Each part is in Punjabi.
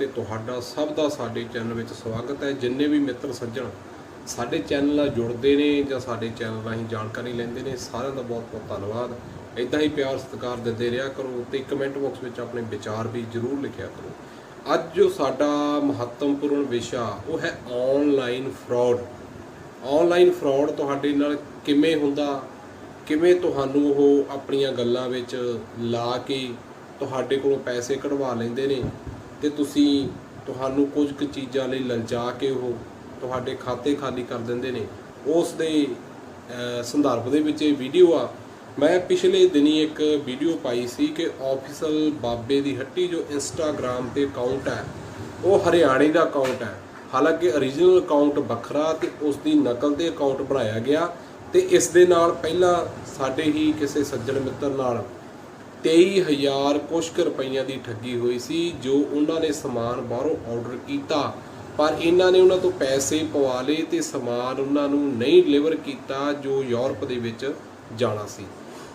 ਤੇ ਤੁਹਾਡਾ ਸਭ ਦਾ ਸਾਡੇ ਚੈਨਲ ਵਿੱਚ ਸਵਾਗਤ ਹੈ। ਜਿੰਨੇ ਵੀ ਮਿੱਤਰ ਸੱਜਣ ਸਾਡੇ ਚੈਨਲ ਨਾਲ ਜੁੜਦੇ ਨੇ ਜਾਂ ਸਾਡੇ ਚੈਨਲ ਰਾਹੀਂ ਜਾਣਕਾਰੀ ਲੈਂਦੇ ਨੇ, ਸਾਰਿਆਂ ਦਾ ਬਹੁਤ ਬਹੁਤ ਧੰਨਵਾਦ। ਇਦਾਂ ਹੀ ਪਿਆਰ ਸਤਿਕਾਰ ਦਿੰਦੇ ਰਿਹਾ ਕਰੋ ਤੇ ਕਮੈਂਟ ਬਾਕਸ ਵਿੱਚ ਆਪਣੇ ਵਿਚਾਰ ਵੀ ਜ਼ਰੂਰ ਲਿਖਿਆ ਕਰੋ। ਅੱਜ ਜੋ ਸਾਡਾ ਮਹੱਤਵਪੂਰਨ ਵਿਸ਼ਾ, ਉਹ ਹੈ ਆਨਲਾਈਨ ਫਰਾਡ ਆਨਲਾਈਨ ਫਰਾਡ ਤੁਹਾਡੇ ਨਾਲ ਕਿਵੇਂ ਹੁੰਦਾ? ਕਿਵੇਂ ਤੁਹਾਨੂੰ ਉਹ ਆਪਣੀਆਂ ਗੱਲਾਂ ਵਿੱਚ ਲਾ ਕੇ ਤੁਹਾਡੇ ਕੋਲੋਂ ਪੈਸੇ ਕਢਵਾ ਲੈਂਦੇ ਨੇ? ਤੇ ਤੁਸੀਂ ਤੁਹਾਨੂੰ ਕੁਝ ਕੁ ਚੀਜ਼ਾਂ ਲਈ ਲਲਚਾ ਕੇ ਉਹ ਤੁਹਾਡੇ ਖਾਤੇ ਖਾਲੀ ਕਰ ਦਿੰਦੇ ਨੇ। ਉਸ ਦੇ ਸੰਦਰਭ ਦੇ ਵਿੱਚ ਇਹ ਵੀਡੀਓ ਆ। ਮੈਂ ਪਿਛਲੇ ਦਿਨੀ ਇੱਕ ਵੀਡੀਓ ਪਾਈ ਸੀ ਕਿ ਆਫੀਸਲ ਬਾਬੇ ਦੀ ਹੱਟੀ ਜੋ ਇੰਸਟਾਗ੍ਰam ਤੇ ਅਕਾਊਂਟ ਹੈ, ਉਹ ਹਰਿਆਣੇ ਦਾ ਅਕਾਊਂਟ ਹੈ। ਹਾਲਾਂਕਿ origignal ਅਕਾਊਂਟ ਵੱਖਰਾ ਤੇ ਉਸ ਦੀ ਨਕਲ ਤੇ ਅਕਾਊਂਟ ਬਣਾਇਆ ਗਿਆ ਤੇ ਇਸ ਦੇ ਨਾਲ ਪਹਿਲਾਂ ਸਾਡੇ ਹੀ ਕਿਸੇ ਸੱਜਣ ਮਿੱਤਰ ਨਾਲ 23000 ਕੁਛ ਕੁ ਰੁਪਈਆਂ ਦੀ ਠੱਗੀ ਹੋਈ ਸੀ, ਜੋ ਉਹਨਾਂ ਨੇ ਸਮਾਨ ਬਾਹਰੋਂ ਆਰਡਰ ਕੀਤਾ। ਪਰ ਇਹਨਾਂ ਨੇ ਉਹਨਾਂ ਤੋਂ ਪੈਸੇ ਪਵਾ ਲਏ ਤੇ ਸਮਾਨ ਉਹਨਾਂ ਨੂੰ ਨਹੀਂ ਡਿਲੀਵਰ ਕੀਤਾ, ਜੋ ਯੂਰਪ ਦੇ ਵਿੱਚ ਜਾਣਾ ਸੀ।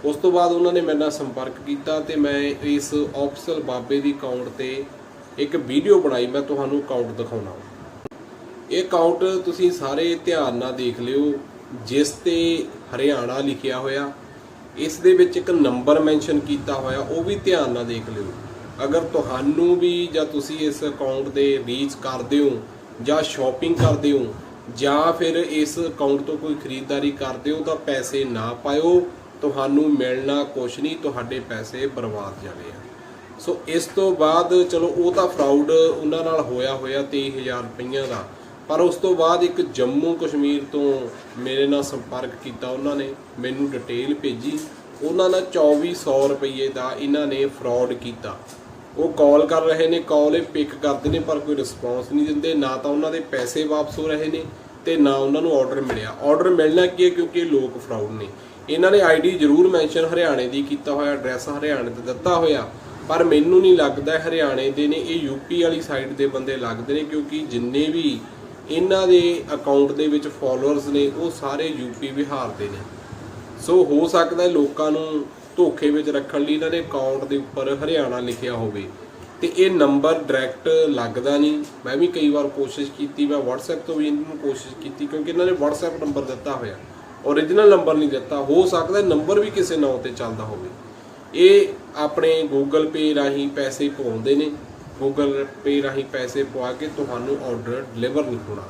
ਉਸ ਤੋਂ ਬਾਅਦ ਉਹਨਾਂ ਨੇ ਮੇਰੇ ਨਾਲ ਸੰਪਰਕ ਕੀਤਾ ਤੇ ਮੈਂ ਇਸ ਆਫੀਸਲ ਬਾਬੇ ਦੀ ਅਕਾਊਂਟ ਤੇ ਇੱਕ ਵੀਡੀਓ ਬਣਾਈ। ਮੈਂ ਤੁਹਾਨੂੰ ਅਕਾਊਂਟ ਦਿਖਾਉਣਾ। ਇਹ ਅਕਾਊਂਟ ਤੁਸੀਂ ਸਾਰੇ ਧਿਆਨ ਨਾਲ ਦੇਖ ਲਿਓ, ਜਿਸ ਤੇ ਹਰਿਆਣਾ ਲਿਖਿਆ ਹੋਇਆ। ਇਸ ਦੇ ਵਿੱਚ ਇੱਕ ਨੰਬਰ ਮੈਂਸ਼ਨ ਕੀਤਾ ਹੋਇਆ, ਉਹ ਵੀ ਧਿਆਨ ਨਾਲ ਦੇਖ ਲਿਓ। ਅਗਰ ਤੁਹਾਨੂੰ ਵੀ ਜਾਂ ਤੁਸੀਂ ਇਸ ਅਕਾਊਂਟ ਦੇ ਰੀਚ ਕਰਦੇ ਹੋ ਜਾਂ ਸ਼ਾਪਿੰਗ ਕਰਦੇ ਹੋ ਜਾਂ ਫਿਰ ਇਸ ਅਕਾਊਂਟ ਤੋਂ ਕੋਈ ਖਰੀਦਦਾਰੀ ਕਰਦੇ ਹੋ ਤਾਂ ਪੈਸੇ ਨਾ ਪਾਇਓ, ਤੁਹਾਨੂੰ ਮਿਲਣਾ ਕੁਛ ਨਹੀਂ, ਤੁਹਾਡੇ ਪੈਸੇ ਬਰਬਾਦ ਜਾਣੇ ਆ। ਸੋ ਇਸ ਤੋਂ ਬਾਅਦ ਚਲੋ ਉਹ ਤਾਂ ਫਰਾਡ ਉਹਨਾਂ ਨਾਲ ਹੋਇਆ ਹੋਇਆ 23000 ਰੁਪਈਆ ਦਾ। ਪਰ ਉਸ ਤੋਂ ਬਾਅਦ ਇੱਕ ਜੰਮੂ ਕਸ਼ਮੀਰ ਤੋਂ ਮੇਰੇ ਨਾਲ ਸੰਪਰਕ ਕੀਤਾ ਉਹਨਾਂ ਨੇ, ਮੈਨੂੰ ਡਿਟੇਲ ਭੇਜੀ। ਉਹਨਾਂ ਨਾਲ 2400 ਰੁਪਏ ਦਾ ਇਹਨਾਂ ਨੇ ਫਰਾਡ ਕੀਤਾ। ਉਹ ਕਾਲ ਕਰ ਰਹੇ ਨੇ ਕਾਲ ਇਹ ਪਿਕ ਕਰਦੇ ਨੇ, ਪਰ ਕੋਈ ਰਿਸਪੌਂਸ ਨਹੀਂ ਦਿੰਦੇ। ਨਾ ਤਾਂ ਉਹਨਾਂ ਦੇ ਪੈਸੇ ਵਾਪਸ ਹੋ ਰਹੇ ਨੇ ਤੇ ਨਾ ਉਹਨਾਂ ਨੂੰ ਆਰਡਰ ਮਿਲਿਆ। ਆਰਡਰ ਮਿਲਣਾ ਕੀ ਹੈ? ਕਿਉਂਕਿ ਇਹ ਲੋਕ ਫਰਾਡ ਨੇ। ਇਹਨਾਂ ਨੇ ਆਈਡੀ ਜ਼ਰੂਰ ਮੈਂਸ਼ਨ ਹਰਿਆਣੇ ਦੀ ਕੀਤਾ ਹੋਇਆ ਐਡਰੈਸ ਹਰਿਆਣੇ ਤੇ ਦਿੱਤਾ ਹੋਇਆ। ਪਰ ਮੈਨੂੰ ਨਹੀਂ ਲੱਗਦਾ ਹਰਿਆਣੇ ਦੇ ਨੇ, ਇਹ ਯੂਪੀ ਵਾਲੀ ਸਾਈਡ ਦੇ ਬੰਦੇ ਲੱਗਦੇ ਨੇ, ਕਿਉਂਕਿ ਜਿੰਨੇ ਵੀ ਇਹਨਾਂ ਦੇ ਅਕਾਊਂਟ ਦੇ ਵਿੱਚ ਫਾਲੋਅਰਸ ਨੇ, ਉਹ ਸਾਰੇ ਯੂਪੀ ਬਿਹਾਰ ਦੇ ਨੇ। ਸੋ ਹੋ ਸਕਦਾ ਲੋਕਾਂ ਨੂੰ ਧੋਖੇ ਵਿੱਚ ਰੱਖਣ ਲਈ ਇਹਨਾਂ ਨੇ ਅਕਾਊਂਟ ਦੇ ਉੱਪਰ ਹਰਿਆਣਾ ਲਿਖਿਆ ਹੋਵੇ। ਤੇ ਇਹ ਨੰਬਰ ਡਾਇਰੈਕਟ ਲੱਗਦਾ ਨਹੀਂ। ਮੈਂ ਵੀ ਕਈ ਵਾਰ ਕੋਸ਼ਿਸ਼ ਕੀਤੀ, ਮੈਂ WhatsApp ਤੋਂ ਵੀ ਇਹਨਾਂ ਨੂੰ ਕੋਸ਼ਿਸ਼ ਕੀਤੀ, ਕਿਉਂਕਿ ਇਹਨਾਂ ਨੇ WhatsApp ਨੰਬਰ ਦਿੱਤਾ ਹੋਇਆ। Origignal ਨੰਬਰ ਨਹੀਂ ਦਿੱਤਾ। ਹੋ ਸਕਦਾ ਨੰਬਰ ਵੀ ਕਿਸੇ ਨਾਂ ਤੇ ਚੱਲਦਾ ਹੋਵੇ। ਇਹ ਆਪਣੇ Google Pay ਰਾਹੀਂ ਪੈਸੇ ਪਾਉਂਦੇ ਨੇ। ਗੂਗਲ ਪੇ ਰਾਹੀਂ ਪੈਸੇ ਪਵਾ ਕੇ ਤੁਹਾਨੂੰ ਆਰਡਰ ਡਿਲੀਵਰ ਨਹੀਂ ਹੋਣਾ।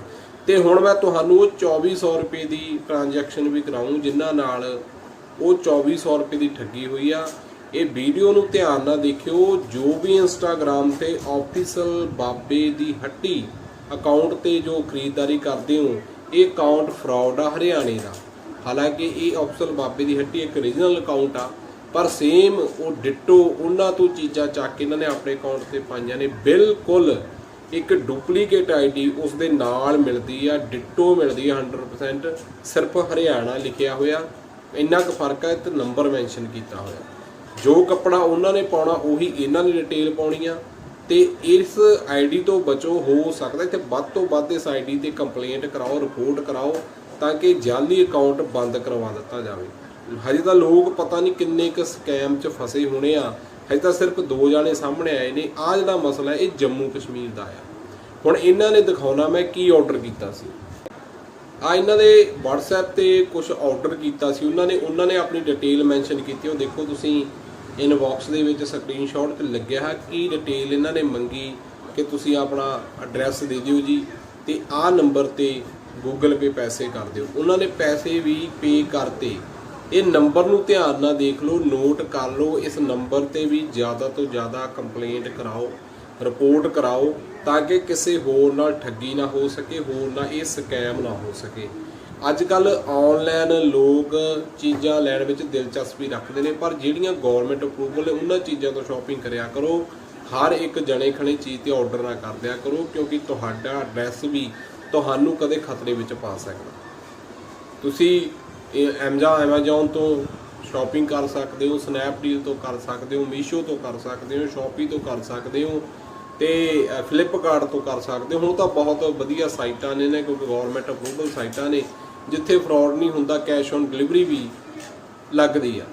ਤੇ ਹੁਣ ਮੈਂ ਤੁਹਾਨੂੰ ਉਹ 2400 ਰੁਪਏ ਦੀ ਟ੍ਰਾਂਜੈਕਸ਼ਨ ਵੀ ਕਰਾਉਂ ਜਿਨ੍ਹਾਂ ਨਾਲ ਉਹ 2400 ਰੁਪਏ ਦੀ ਠੱਗੀ ਹੋਈ ਆ। ਇਹ ਵੀਡੀਓ ਨੂੰ ਧਿਆਨ ਨਾਲ ਦੇਖਿਓ, ਜੋ ਵੀ ਇੰਸਟਾਗ੍ਰam ਤੇ ਆਫੀਸ਼ੀਅਲ ਬਾਬੇ ਦੀ ਹੱਟੀ ਅਕਾਊਂਟ ਤੇ ਜੋ ਖਰੀਦਦਾਰੀ ਕਰਦੇ ਹੋ, ਇਹ ਅਕਾਊਂਟ ਫਰਾਡ ਆ, ਹਰਿਆਣੇ ਦਾ। ਹਾਲਾਂਕਿ ਇਹ ਆਫੀਸ਼ੀਅਲ ਬਾਬੇ ਦੀ ਹੱਟੀ ਇੱਕ origignal ਅਕਾਊਂਟ ਆ। ਪਰ ਸੇਮ ਉਹ ਡਿਟੋ, ਉਹਨਾਂ ਤੋਂ ਚੀਜ਼ਾਂ ਚੱਕ ਕੇ ਇਹਨਾਂ ਨੇ ਆਪਣੇ ਅਕਾਊਂਟ ਤੇ ਪਾਈਆਂ ਨੇ। ਬਿਲਕੁਲ ਇੱਕ ਡੁਪਲੀਕੇਟ ਆਈਡੀ ਉਸ ਦੇ ਨਾਲ ਮਿਲਦੀ ਆ, ਡਿਟੋ ਮਿਲਦੀ ਆ 100% ਸਿਰਫ ਹਰਿਆਣਾ ਲਿਖਿਆ ਹੋਇਆ। ਇੰਨਾ ਕੁ ਫ਼ਰਕ ਹੈ ਤੇ ਨੰਬਰ ਮੈਂਸ਼ਨ ਕੀਤਾ ਹੋਇਆ। ਜੋ ਕੱਪੜਾ ਉਹਨਾਂ ਨੇ ਪਾਉਣਾ, ਉਹੀ ਇਹਨਾਂ ਨੇ ਡਿਟੇਲ ਪਾਉਣੀ ਆ। ਤੇ ਇਸ ਆਈਡੀ ਤੋਂ ਬਚੋ, ਹੋ ਸਕਦਾ ਇੱਥੇ ਵੱਧ ਤੋਂ ਵੱਧ ਇਸ ਆਈਡੀ ਤੇ ਕੰਪਲੇਂਟ ਕਰਾਓ ਰਿਪੋਰਟ ਕਰਾਓ, ਤਾਂ ਕਿ ਜਾਲੀ ਅਕਾਊਂਟ ਬੰਦ ਕਰਵਾ ਦਿੱਤਾ ਜਾਵੇ। ਹਜੇ ਤਾਂ ਲੋਕ ਪਤਾ ਨਹੀਂ ਕਿੰਨੇ ਕੁ ਸਕੈਮ 'ਚ ਫਸੇ ਹੋਣੇ ਆ। ਹਜੇ ਤਾਂ ਸਿਰਫ ਦੋ ਜਾਣੇ ਸਾਹਮਣੇ ਆਏ ਨੇ। ਆ ਜਿਹੜਾ ਮਸਲਾ ਇਹ ਜੰਮੂ ਕਸ਼ਮੀਰ ਦਾ ਆ। ਹੁਣ ਇਹਨਾਂ ਨੇ ਦਿਖਾਉਣਾ ਮੈਂ ਕੀ ਆਰਡਰ ਕੀਤਾ ਸੀ। ਆ ਇਹਨਾਂ ਦੇ WhatsApp ਤੇ ਕੁਝ ਆਰਡਰ ਕੀਤਾ ਸੀ। ਉਹਨਾਂ ਨੇ ਉਹਨਾਂ ਨੇ ਆਪਣੀ ਡਿਟੇਲ ਮੈਂਸ਼ਨ ਕੀਤੀ। ਉਹ ਦੇਖੋ ਤੁਸੀਂ ਇਨਬਾਕਸ ਦੇ ਵਿੱਚ ਸਕਰੀਨਸ਼ਾਟ ਲੱਗਿਆ ਹੈ ਕੀ ਡਿਟੇਲ ਇਹਨਾਂ ਨੇ ਮੰਗੀ ਕਿ ਤੁਸੀਂ ਆਪਣਾ ਐਡਰੈਸ ਦੇ ਦਿਓ ਜੀ ਤੇ ਆਹ ਨੰਬਰ ਤੇ Google Pay ਪੈਸੇ ਕਰ ਦਿਓ। ਉਹਨਾਂ ਨੇ ਪੈਸੇ ਵੀ ਪੇ ਕਰਤੇ। ਇਹ ਨੰਬਰ ਨੂੰ ਧਿਆਨ ਨਾਲ ਦੇਖ ਲਓ ਨੋਟ ਕਰ ਲਓ, ਇਸ ਨੰਬਰ ਤੇ ਵੀ ਜ਼ਿਆਦਾ ਤੋਂ ਜ਼ਿਆਦਾ ਕੰਪਲੇਂਟ ਕਰਾਓ ਰਿਪੋਰਟ ਕਰਾਓ, ਤਾਂ ਕਿ ਕਿਸੇ ਹੋਰ ਨਾਲ ਠੱਗੀ ਨਾ ਹੋ ਸਕੇ, ਹੋਰ ਨਾਲ ਇਹ ਸਕੈਮ ਨਾ ਹੋ ਸਕੇ। ਅੱਜ ਕੱਲ ਆਨਲਾਈਨ ਲੋਕ ਚੀਜ਼ਾਂ ਲੈਣ ਵਿੱਚ ਦਿਲਚਸਪੀ ਰੱਖਦੇ ਨੇ, ਪਰ ਜਿਹੜੀਆਂ ਗਵਰਨਮੈਂਟ ਅਪਰੂਵਲ ਹੈ ਉਹਨਾਂ ਚੀਜ਼ਾਂ ਤੋਂ ਸ਼ਾਪਿੰਗ ਕਰਿਆ ਕਰੋ। ਹਰ ਇੱਕ ਜਣੇ ਖਣੇ ਚੀਜ਼ ਤੇ ਆਰਡਰ ਨਾ ਕਰਦਿਆ ਕਰੋ, ਕਿਉਂਕਿ ਤੁਹਾਡਾ ਐਡਰੈਸ ਵੀ ਤੁਹਾਨੂੰ ਕਦੇ ਖਤਰੇ ਵਿੱਚ ਪਾ ਸਕਦਾ। ਤੁਸੀਂ ਇਹ ਐਮਜਾ ਐਮਾਜ਼ੋਨ ਤੋਂ ਸ਼ਾਪਿੰਗ ਕਰ ਸਕਦੇ ਹੋ ਸਨੈਪਡੀਲ ਤੋਂ ਕਰ ਸਕਦੇ ਹੋ ਮੀਸ਼ੋ ਤੋਂ ਕਰ ਸਕਦੇ ਹੋ ਸ਼ਾਪੀ ਤੋਂ ਕਰ ਸਕਦੇ ਹੋ ਤੇ ਫਲਿੱਪਕਾਰਟ ਤੋਂ ਕਰ ਸਕਦੇ ਹੋ। ਹੁਣ ਤਾਂ ਬਹੁਤ ਵਧੀਆ ਸਾਈਟਾਂ ਨੇ ਨੇ, ਕਿਉਂਕਿ ਗਵਰਨਮੈਂਟ ਅਪਰੂਵਲ ਸਾਈਟਾਂ ਨੇ, ਜਿੱਥੇ ਫਰਾਡ ਨਹੀਂ ਹੁੰਦਾ ਕੈਸ਼ ਔਨ ਡਿਲੀਵਰੀ ਵੀ ਲੱਗਦੀ ਆ।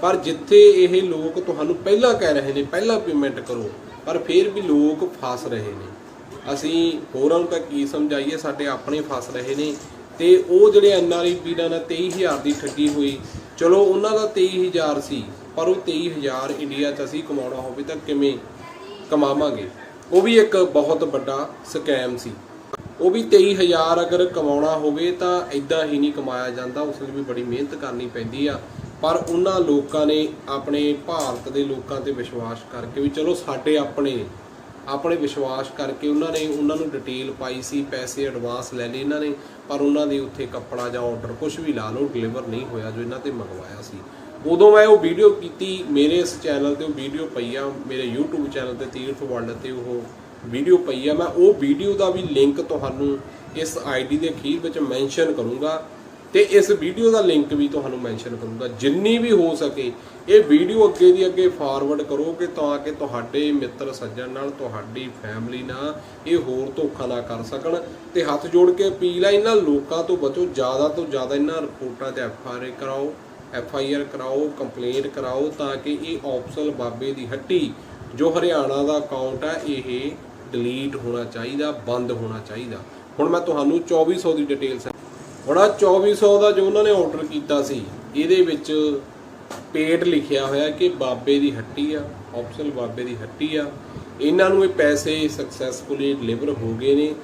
ਪਰ ਜਿੱਥੇ ਇਹ ਲੋਕ ਤੁਹਾਨੂੰ ਪਹਿਲਾਂ ਕਹਿ ਰਹੇ ਨੇ, ਪਹਿਲਾਂ ਪੇਮੈਂਟ ਕਰੋ, ਪਰ ਫਿਰ ਵੀ ਲੋਕ ਫਸ ਰਹੇ ਨੇ। ਅਸੀਂ ਹੋਰਾਂ ਨੂੰ ਤਾਂ ਕੀ ਸਮਝਾਈਏ, ਸਾਡੇ ਆਪਣੇ ਫਸ ਰਹੇ ਨੇ। ਤੇ ਉਹ ਜਿਹੜੇ ਐਨਆਰਆਈ ਵੀਰਾਂ ਨਾਲ 23000 ਦੀ ਠੱਗੀ ਹੋਈ, ਚਲੋ ਉਹਨਾਂ ਦਾ 23000 ਸੀ, ਪਰ ਉਹ 23000 ਇੰਡੀਆ 'ਚ ਅਸੀਂ ਕਮਾਉਣਾ ਹੋਵੇ ਤਾਂ ਕਿਵੇਂ ਕਮਾਵਾਂਗੇ? ਉਹ ਵੀ ਇੱਕ ਬਹੁਤ ਵੱਡਾ ਸਕੈਮ ਸੀ। ਉਹ ਵੀ 23000 ਅਗਰ ਕਮਾਉਣਾ ਹੋਵੇ ਤਾਂ ਇਦਾਂ ਹੀ ਨਹੀਂ ਕਮਾਇਆ ਜਾਂਦਾ, ਉਸ ਲਈ ਵੀ ਬੜੀ ਮਿਹਨਤ ਕਰਨੀ ਪੈਂਦੀ ਆ। ਪਰ ਉਹਨਾਂ ਲੋਕਾਂ ਨੇ ਆਪਣੇ ਭਾਰਤ ਦੇ ਲੋਕਾਂ ਤੇ ਵਿਸ਼ਵਾਸ ਕਰਕੇ ਵੀ ਚਲੋ ਸਾਡੇ ਆਪਣੇ ਆਪਣੇ ਵਿਸ਼ਵਾਸ ਕਰਕੇ ਉਹਨਾਂ ਨੇ ਉਹਨਾਂ ਨੂੰ ਡਿਟੇਲ ਪਾਈ ਸੀ, ਪੈਸੇ ਐਡਵਾਂਸ ਲੈ ਲਏ ਇਹਨਾਂ ਨੇ, ਪਰ ਉਹਨਾਂ ਦੇ ਉੱਥੇ ਕੱਪੜਾ ਜਾਂ ਆਰਡਰ ਕੁਝ ਵੀ ਲਾ ਲਓ ਡਿਲੀਵਰ ਨਹੀਂ ਹੋਇਆ ਜੋ ਇਹਨਾਂ ਤੇ ਮੰਗਵਾਇਆ ਸੀ। ਉਦੋਂ ਮੈਂ ਉਹ ਵੀਡੀਓ ਕੀਤੀ, ਮੇਰੇ ਇਸ ਚੈਨਲ ਤੇ ਉਹ ਵੀਡੀਓ ਪਈ ਆ, ਮੇਰੇ YouTube ਚੈਨਲ ਤੇ ਤੀਰਥ ਵਰਲਡ ਤੇ ਉਹ ਵੀਡੀਓ ਪਈ ਆ। ਮੈਂ ਉਹ ਵੀਡੀਓ ਦਾ ਵੀ ਲਿੰਕ ਤੁਹਾਨੂੰ ਇਸ ਆਈਡੀ ਦੇ ਅਖੀਰ ਵਿੱਚ ਮੈਂਸ਼ਨ ਕਰੂੰਗਾ। ਤੇ ਇਸ ਵੀਡੀਓ ਦਾ ਲਿੰਕ ਵੀ ਤੁਹਾਨੂੰ ਮੈਂਸ਼ਨ ਕਰੂੰਗਾ। ਜਿੰਨੀ ਵੀ ਹੋ ਸਕੇ, ਇਹ ਵੀਡੀਓ ਅੱਗੇ ਦੀ ਅੱਗੇ ਫਾਰਵਰਡ ਕਰੋ ਕਿ ਤਾਂ ਕਿ ਤੁਹਾਡੇ ਮਿੱਤਰ ਸੱਜਣ ਨਾਲ, ਤੁਹਾਡੀ ਫੈਮਿਲੀ ਨਾਲ ਇਹ ਹੋਰ ਧੋਖਾ ਨਾ ਕਰ ਸਕਣ। ਤੇ ਹੱਥ ਜੋੜ ਕੇ ਅਪੀਲ ਆ, ਇਹਨਾਂ ਲੋਕਾਂ ਤੋਂ ਬਚੋ, ਜ਼ਿਆਦਾ ਤੋਂ ਜ਼ਿਆਦਾ ਇਹਨਾਂ ਰਿਪੋਰਟਾਂ ਤੇ ਐਫ ਆਰ ਆਈ ਕਰਾਓ ਐਫ ਆਈ ਆਰ ਕਰਾਓ ਕੰਪਲੇਂਟ ਕਰਾਓ ਤਾਂ ਕਿ ਇਹ ਆਪਸਲ ਬਾਬੇ ਦੀ ਹੱਟੀ, ਜੋ ਹਰਿਆਣਾ ਦਾ ਅਕਾਊਂਟ ਹੈ ਇਹ ਡਿਲੀਟ ਹੋਣਾ ਚਾਹੀਦਾ, ਬੰਦ ਹੋਣਾ ਚਾਹੀਦਾ। ਹੁਣ ਮੈਂ ਤੁਹਾਨੂੰ 2400 ਦੀ ਡਿਟੇਲ ਹੁਣ ਆਹ 2400 ਦਾ ਜੋ ਉਹਨਾਂ ਨੇ ਆਰਡਰ ਕੀਤਾ ਸੀ, ਇਹਦੇ ਵਿੱਚ ਪੇਟ ਲਿਖਿਆ ਹੋਇਆ ਕਿ ਬਾਬੇ ਦੀ ਹੱਟੀ ਆ ਆਪਸ਼ਨਲ ਬਾਬੇ ਦੀ ਹੱਟੀ ਆ। ਇਹਨਾਂ ਨੂੰ ਇਹ ਪੈਸੇ ਸਕਸੈਸਫੁਲੀ ਡਿਲੀਵਰ ਹੋ ਗਏ ਨੇ।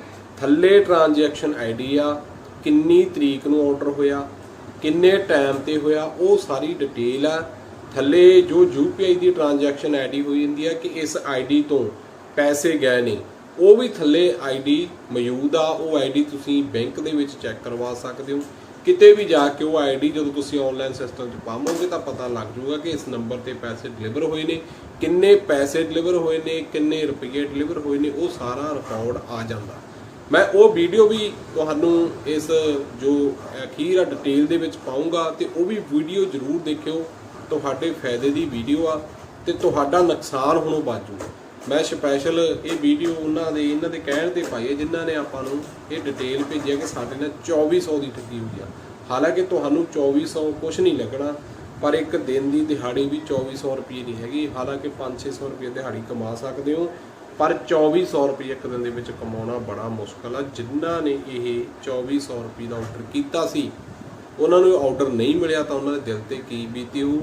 ਥੱਲੇ ਟ੍ਰਾਂਜੈਕਸ਼ਨ ਆਈਡੀ ਆ, ਕਿੰਨੀ ਤਰੀਕ ਨੂੰ ਆਰਡਰ ਹੋਇਆ, ਕਿੰਨੇ ਟਾਈਮ ਤੇ ਹੋਇਆ, ਉਹ ਸਾਰੀ ਡਿਟੇਲ ਆ। ਥੱਲੇ ਜੋ UPI ਦੀ ਟ੍ਰਾਂਜੈਕਸ਼ਨ ਆਈਡੀ ਹੋਈ ਹੁੰਦੀ ਆ ਕਿ ਇਸ ਆਈਡੀ ਤੋਂ ਪੈਸੇ ਗਏ ਨੇ। ਉਹ ਵੀ ਥੱਲੇ ਆਈਡੀ ਮੌਜੂਦ ਆ, ਉਹ ਆਈਡੀ ਤੁਸੀਂ ਬੈਂਕ ਦੇ ਵਿੱਚ ਚੈੱਕ ਕਰਵਾ ਸਕਦੇ ਹੋ। ਕਿਤੇ ਵੀ ਜਾ ਕੇ ਉਹ ਆਈਡੀ ਜਦੋਂ ਤੁਸੀਂ ਆਨਲਾਈਨ ਸਿਸਟਮ 'ਚ ਪਾਵੋਗੇ ਤਾਂ ਪਤਾ ਲੱਗ ਜਾਊਗਾ ਕਿ ਇਸ ਨੰਬਰ ਤੇ ਪੈਸੇ ਡਿਲੀਵਰ ਹੋਏ ਨੇ, ਕਿੰਨੇ ਪੈਸੇ ਡਿਲੀਵਰ ਹੋਏ ਨੇ, ਕਿੰਨੇ ਰੁਪਏ ਡਿਲੀਵਰ ਹੋਏ ਨੇ, ਉਹ ਸਾਰਾ ਰਿਕਾਰਡ ਆ ਜਾਂਦਾ। ਮੈਂ ਉਹ ਵੀਡੀਓ ਵੀ ਤੁਹਾਨੂੰ ਇਸ ਜੋ ਅਖੀਰ ਆ ਡਿਟੇਲ ਦੇ ਵਿੱਚ ਪਾਉਂਗਾ ਤੇ ਉਹ ਵੀ ਵੀਡੀਓ ਜ਼ਰੂਰ ਦੇਖਿਓ। ਤੁਹਾਡੇ ਫਾਇਦੇ ਦੀ ਵੀਡੀਓ ਆ ਤੇ ਤੁਹਾਡਾ ਨੁਕਸਾਨ ਹੋਣੋਂ ਬਚੂਗਾ ਮੈਂ ਸਪੈਸ਼ਲ ਇਹ ਵੀਡੀਓ ਉਹਨਾਂ ਦੇ, ਇਹਨਾਂ ਦੇ ਕਹਿਣ ਤੇ ਪਾਈ ਹੈ, ਜਿਨ੍ਹਾਂ ਨੇ ਆਪਾਂ ਨੂੰ ਇਹ ਡਿਟੇਲ ਭੇਜਿਆ ਕਿ ਸਾਡੇ ਨਾਲ 2400 ਦੀ ਠੱਗੀ ਹੋਈ ਆ। ਹਾਲਾਂਕਿ ਤੁਹਾਨੂੰ 2400 ਕੁਝ ਨਹੀਂ ਲੱਗਣਾ, ਪਰ ਇੱਕ ਦਿਨ ਦੀ ਦਿਹਾੜੀ ਵੀ 2400 ਰੁਪਏ ਨਹੀਂ ਹੈਗੀ। ਹਾਲਾਂਕਿ 5-600 ਰੁਪਏ ਦਿਹਾੜੀ ਕਮਾ ਸਕਦੇ ਹੋ, ਪਰ 2400 ਰੁਪਏ ਇੱਕ ਦਿਨ ਦੇ ਵਿੱਚ ਕਮਾਉਣਾ ਬੜਾ ਮੁਸ਼ਕਲ ਆ। ਜਿਨ੍ਹਾਂ ਨੇ ਇਹ 2400 ਰੁਪਏ ਦਾ ਆਰਡਰ ਕੀਤਾ ਸੀ, ਉਹਨਾਂ ਨੂੰ ਆਰਡਰ ਨਹੀਂ ਮਿਲਿਆ ਤਾਂ ਉਹਨਾਂ ਦੇ ਦਿਲ ਤੇ ਕੀ ਬੀਤੀ ਉਹ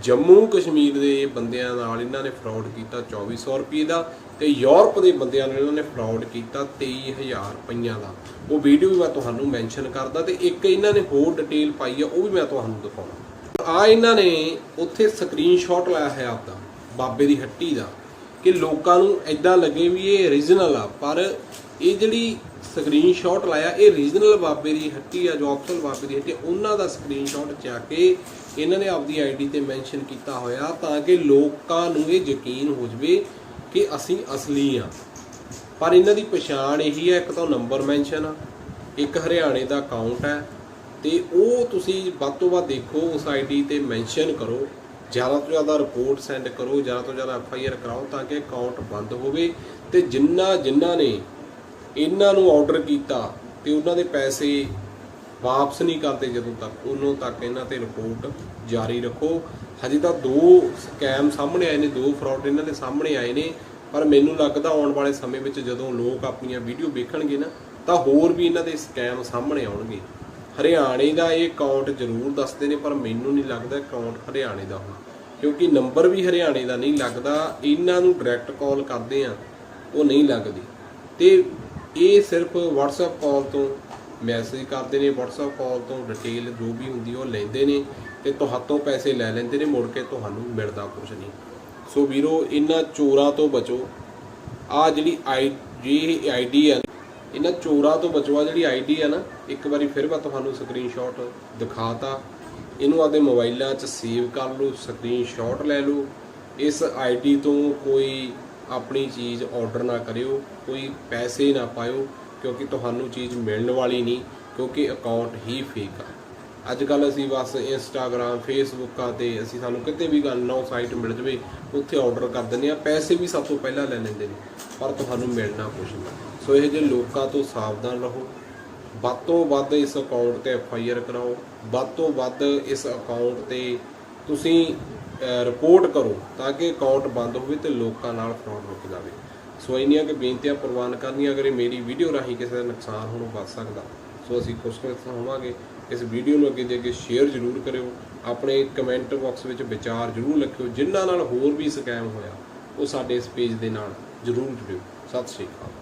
ਜੰਮੂ ਕਸ਼ਮੀਰ ਦੇ ਬੰਦਿਆਂ ਨਾਲ ਇਹਨਾਂ ਨੇ ਫਰਾਡ ਕੀਤਾ 2400 ਰੁਪਏ ਦਾ ਤੇ ਯੂਰਪ ਦੇ ਬੰਦਿਆਂ ਨਾਲ ਇਹਨਾਂ ਨੇ ਫਰਾਡ ਕੀਤਾ 23000 ਰੁਪਈਆਂ ਦਾ। ਉਹ ਵੀਡੀਓ ਵੀ ਮੈਂ ਤੁਹਾਨੂੰ ਮੈਂਸ਼ਨ ਕਰਦਾ ਤੇ ਇੱਕ ਇਹਨਾਂ ਨੇ ਹੋਰ ਡਿਟੇਲ ਪਾਈ ਆ, ਉਹ ਵੀ ਮੈਂ ਤੁਹਾਨੂੰ ਦਿਖਾਉਣਾ। ਆ ਇਹਨਾਂ ਨੇ ਉੱਥੇ ਸਕਰੀਨਸ਼ਾਟ ਲਾਇਆ ਹੈ ਆਪਦਾ, ਬਾਬੇ ਦੀ ਹੱਟੀ ਦਾ, ਕਿ ਲੋਕਾਂ ਨੂੰ ਐਦਾਂ ਲੱਗੇ ਵੀ ਇਹ origignal ਆ, ਪਰ ਇਹ ਜਿਹੜੀ ਸਕਰੀਨਸ਼ਾਟ ਲਾਇਆ, ਇਹ ਰੀਜਨਲ ਬਾਬੇ ਦੀ ਹੱਟੀ ਆ, ਜੋ ਆਪਸਲ ਬਾਬੇ ਦੀ ਹੱਟੀ ਉਹਨਾਂ ਦਾ ਸਕਰੀਨਸ਼ਾਟ ਚੱਕ ਕੇ ਇਹਨਾਂ ਨੇ ਆਪਦੀ ਆਈਡੀ ਤੇ ਮੈਂਸ਼ਨ ਕੀਤਾ ਹੋਇਆ ਤਾਂ ਕਿ ਲੋਕਾਂ ਨੂੰ ਇਹ ਯਕੀਨ ਹੋ ਜਵੇ ਕਿ ਅਸੀਂ ਅਸਲੀ ਆ। ਪਰ ਇਹਨਾਂ ਦੀ ਪਛਾਣ ਇਹੀ ਹੈ ਇੱਕ ਤਾਂ ਨੰਬਰ ਮੈਂਸ਼ਨ ਆ, ਇੱਕ ਹਰਿਆਣੇ ਦਾ ਅਕਾਊਂਟ ਹੈ ਤੇ ਉਹ ਤੁਸੀਂ ਵੱਧ ਤੋਂ ਵੱਧ ਦੇਖੋ, ਉਸ ਆਈਡੀ ਤੇ ਮੈਂਸ਼ਨ ਕਰੋ, ਜ਼ਿਆਦਾ ਤੋਂ ਜ਼ਿਆਦਾ ਰਿਪੋਰਟ ਸੈਂਡ ਕਰੋ, ਜ਼ਿਆਦਾ ਤੋਂ ਜ਼ਿਆਦਾ ਐਫ ਆਈ ਆਰ ਕਰਾਓ ਤਾਂ ਕਿ ਅਕਾਊਂਟ ਬੰਦ ਹੋਵੇ ਤੇ ਜਿੰਨਾ ਜਿੰਨਾ ਨੇ ਇਹਨਾਂ ਨੂੰ ਆਰਡਰ ਕੀਤਾ ਤੇ ਉਹਨਾਂ ਦੇ ਪੈਸੇ ਵਾਪਸ ਨਹੀਂ ਕਰਦੇ ਜਦੋਂ ਤੱਕ। ਉਦੋਂ ਤੱਕ ਇਹਨਾਂ ਤੇ ਰਿਪੋਰਟ ਜਾਰੀ ਰੱਖੋ। ਹਜੇ ਤਾਂ ਦੋ ਸਕੈਮ ਸਾਹਮਣੇ ਆਏ ਨੇ, ਦੋ ਫਰਾਡ ਇਹਨਾਂ ਦੇ ਸਾਹਮਣੇ ਆਏ ਨੇ। ਪਰ ਮੈਨੂੰ ਲੱਗਦਾ ਆਉਣ ਵਾਲੇ ਸਮੇਂ ਵਿੱਚ ਜਦੋਂ ਲੋਕ ਆਪਣੀਆਂ ਵੀਡੀਓ ਵੇਖਣਗੇ ਨਾ, ਤਾਂ ਹੋਰ ਵੀ ਇਹਨਾਂ ਦੇ ਸਕੈਮ ਸਾਹਮਣੇ ਆਉਣਗੇ। ਹਰਿਆਣੇ ਦਾ ਇਹ ਅਕਾਊਂਟ ਜ਼ਰੂਰ ਦੱਸਦੇ ਨੇ, ਪਰ ਮੈਨੂੰ ਨਹੀਂ ਲੱਗਦਾ ਅਕਾਊਂਟ ਹਰਿਆਣੇ ਦਾ ਹੋ ਕਿਉਂਕਿ ਨੰਬਰ ਵੀ ਹਰਿਆਣੇ ਦਾ ਨਹੀਂ ਲੱਗਦਾ। ਇਹਨਾਂ ਨੂੰ ਡਾਇਰੈਕਟ ਕਾਲ ਕਰਦੇ ਆ, ਉਹ ਨਹੀਂ ਲੱਗਦੀ। ਤੇ ਇਹ ਸਿਰਫ WhatsApp ਕਾਲ ਤੋਂ ਮੈਸੇਜ ਕਰਦੇ ਨੇ, WhatsApp ਕਾਲ ਤੋਂ ਡਿਟੇਲ ਜੋ ਵੀ ਹੁੰਦੀ ਉਹ ਲੈਂਦੇ ਨੇ ਤੇ ਤੁਹਾਤੋਂ ਪੈਸੇ ਲੈ ਲੈਂਦੇ ਨੇ, ਮੁੜ ਕੇ ਤੁਹਾਨੂੰ ਮਿਲਦਾ ਕੁਝ ਨਹੀਂ। ਸੋ ਵੀਰੋ, ਇਹਨਾਂ ਚੋਰਾਂ ਤੋਂ ਬਚੋ। ਆ ਜਿਹੜੀ ਆਈ, ਜੀ ਆਈਡੀ ਆ, ਇਹਨਾਂ ਚੋਰਾਂ ਤੋਂ ਬਚਵਾ ਆ ਜਿਹੜੀ ਆਈਡੀ ਆ ਨਾ, ਇੱਕ ਵਾਰੀ ਫਿਰ ਮੈਂ ਤੁਹਾਨੂੰ ਸਕਰੀਨਸ਼ਾਟ ਦਿਖਾਤਾ। ਇਹਨੂੰ ਆਪਦੇ ਮੋਬਾਈਲਾਂ 'ਚ ਸੇਵ ਕਰ ਲਓ ਸਕਰੀਨਸ਼ਾਟ ਲੈ ਲਓ। ਇਸ ਆਈਡੀ ਤੋਂ ਕੋਈ ਆਪਣੀ ਚੀਜ਼ ਆਰਡਰ ਨਾ ਕਰਿਓ, ਕੋਈ ਪੈਸੇ ਨਾ ਪਾਇਓ, ਕਿਉਂਕਿ ਤੁਹਾਨੂੰ ਚੀਜ਼ ਮਿਲਣ ਵਾਲੀ ਨਹੀਂ, ਕਿਉਂਕਿ ਅਕਾਊਂਟ ਹੀ ਫੇਕ ਆ। ਅੱਜ ਕੱਲ ਅਸੀਂ ਬਸ ਇੰਸਟਾਗ੍ਰam ਫੇਸਬੁੱਕਾਂ ਤੇ ਅਸੀਂ ਸਾਨੂੰ ਕਿਤੇ ਵੀ ਗੱਲ ਨਾ ਸਾਈਟ ਮਿਲ ਜਵੇ, ਉੱਥੇ ਆਰਡਰ ਕਰ ਦਿੰਦੇ ਆ ਪੈਸੇ ਵੀ ਸਭ ਤੋਂ ਪਹਿਲਾਂ ਲੈ ਲੈਂਦੇ ਨੇ, ਪਰ ਤੁਹਾਨੂੰ ਮਿਲਣਾ ਕੁਝ ਨਹੀਂ। ਸੋ ਇਹ ਜਿਹੇ ਲੋਕਾਂ ਤੋਂ ਸਾਵਧਾਨ ਰਹੋ, ਵੱਧ ਤੋਂ ਵੱਧ ਇਸ ਅਕਾਊਂਟ ਤੇ ਐਫ ਆਈ ਆਰ ਕਰਾਓ, ਵੱਧ ਤੋਂ ਵੱਧ ਇਸ ਅਕਾਊਂਟ ਤੇ ਤੁਸੀਂ ਰਿਪੋਰਟ ਕਰੋ ਤਾਂ ਕਿ ਅਕਾਊਂਟ ਬੰਦ ਹੋਵੇ ਤੇ ਲੋਕਾਂ ਨਾਲ ਫਰਾਡ ਰੁਕ ਜਾਵੇ। ਸੋ ਇੰਨੀਆਂ ਕਿ ਬੇਨਤੀਆਂ ਪ੍ਰਵਾਨ ਕਰਨੀਆਂ, ਅਗਰ ਇਹ ਮੇਰੀ ਵੀਡੀਓ ਰਾਹੀਂ ਕਿਸੇ ਦਾ ਨੁਕਸਾਨ ਹੋਣ ਬਚ ਸਕਦਾ, ਸੋ ਅਸੀਂ ਖੁਸ਼ਕਿਸਮਤ ਹੋਵਾਂਗੇ। ਇਸ ਵੀਡੀਓ ਨੂੰ ਅੱਗੇ ਦੇ ਅੱਗੇ ਸ਼ੇਅਰ ਜ਼ਰੂਰ ਕਰਿਓ। ਆਪਣੇ ਕਮੈਂਟ ਬਾਕਸ ਵਿੱਚ ਵਿਚਾਰ ਜ਼ਰੂਰ ਲਿਖਿਓ ਜਿਨ੍ਹਾਂ ਨਾਲ ਹੋਰ ਵੀ ਸਕੈਮ ਹੋਇਆ, ਉਹ ਸਾਡੇ ਇਸ ਪੇਜ ਦੇ ਨਾਲ ਜ਼ਰੂਰ ਜੁੜਿਓ। ਸਤਿ ਸ਼੍ਰੀ ਅਕਾਲ।